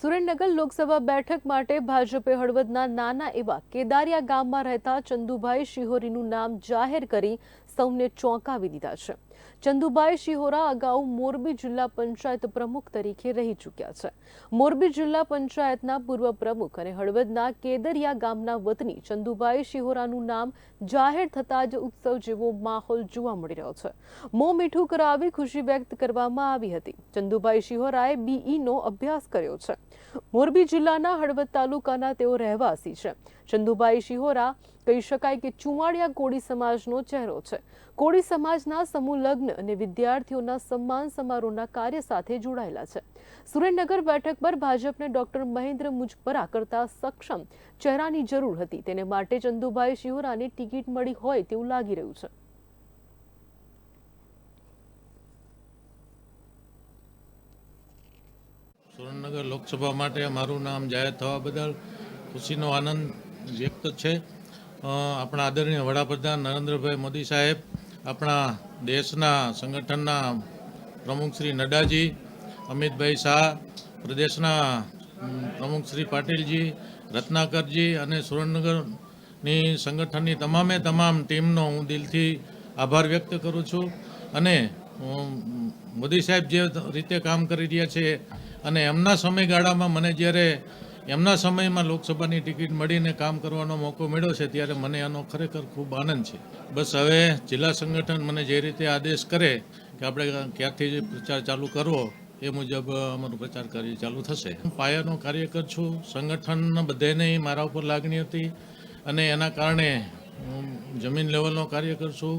સુરેન્દ્રનગર લોકસભા બેઠક માટે ભાજપે હળવદના નાના એવા કેદારિયા ગામમાં રહેતા ચંદુભાઈ શિહોરીનું નામ જાહેર કરી સૌને ચોંકાવી દીધા છે. ચંદુભાઈ શિહોરા અગાઉ મોરબી જિલ્લા પંચાયત પ્રમુખ તરીકે રહી ચૂક્યા છે. મોરબી જિલ્લા પંચાયતના પૂર્વ પ્રમુખ અને હળવદના કેદરિયા ગામના વતની ચંદુભાઈ શિહોરાનું નામ જાહેર થતાં જ ઉત્સવ જેવો માહોલ જોવા મળી રહ્યો છે. મો મીઠું કરાવી ખુશી વ્યક્ત કરવામાં આવી હતી. ચંદુભાઈ શિહોરાએ બીઈનો અભ્યાસ કર્યો છે. મોરબી જિલ્લાના હળવદ તાલુકાના તેઓ રહેવાસી છે. ચંદુભાઈ શિહોરા કહી શકાય કે ચુમાડિયા કોળી સમાજનો ચહેરો છે. કોળી સમાજના સમૂહ લગ્ન અને વિદ્યાર્થીઓના સન્માન સમારોહના કાર્ય સાથે જોડાયેલા છે. સુરેન્દ્રનગર બેઠક પર ભાજપને ડોક્ટર મહેન્દ્ર મુજપરા કરતા સક્ષમ ચહેરાની જરૂર હતી. તેને માટે ચંદુભાઈ શિહોરાને ટિકિટ મળી હોય તેવું લાગી રહ્યું છે. સુરેન્દ્રનગર લોકસભા માટે મારું નામ જાહેર થવા બદલ ખુશીનો આનંદ વ્યક્ત છે. આપણા આદરણીય વડાપ્રધાન નરેન્દ્રભાઈ મોદી સાહેબ, આપણા દેશના સંગઠનના પ્રમુખ શ્રી નડ્ડાજી, અમિતભાઈ શાહ, પ્રદેશના પ્રમુખ શ્રી પાટીલજી, રત્નાકરજી અને સુરેન્દ્રનગરની સંગઠનની તમામે તમામ ટીમનો હું દિલથી આભાર વ્યક્ત કરું છું. અને મોદી સાહેબ જે રીતે કામ કરી રહ્યા છે અને એમના સમયગાળામાં મને જ્યારે એમના સમયમાં લોકસભાની ટિકિટ મળીને કામ કરવાનો મોકો મળ્યો છે ત્યારે મને આનો ખરેખર ખૂબ આનંદ છે. બસ હવે જિલ્લા સંગઠન મને જે રીતે આદેશ કરે કે આપણે ક્યાંથી પ્રચાર ચાલુ કરવો એ મુજબ અમારું પ્રચાર કાર્ય ચાલુ થશે. પાયાનો કાર્યકર છું, સંગઠન બધાને મારા ઉપર લાગણી હતી અને એના કારણે હું જમીન લેવલનો કાર્યકર છું,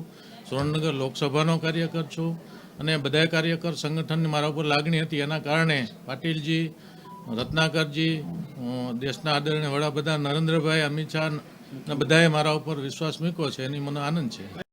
સુરેન્દ્રનગર લોકસભાનો કાર્યકર છું અને બધા કાર્યકર સંગઠનની મારા ઉપર લાગણી હતી. એના કારણે પાટીલજી રત્નાકરજી દેશના આદરણીય વડાપ્રધાન નરેન્દ્રભાઈ, અમિત શાહ બધાએ મારા ઉપર વિશ્વાસ મૂક્યો છે, એની મને આનંદ છે.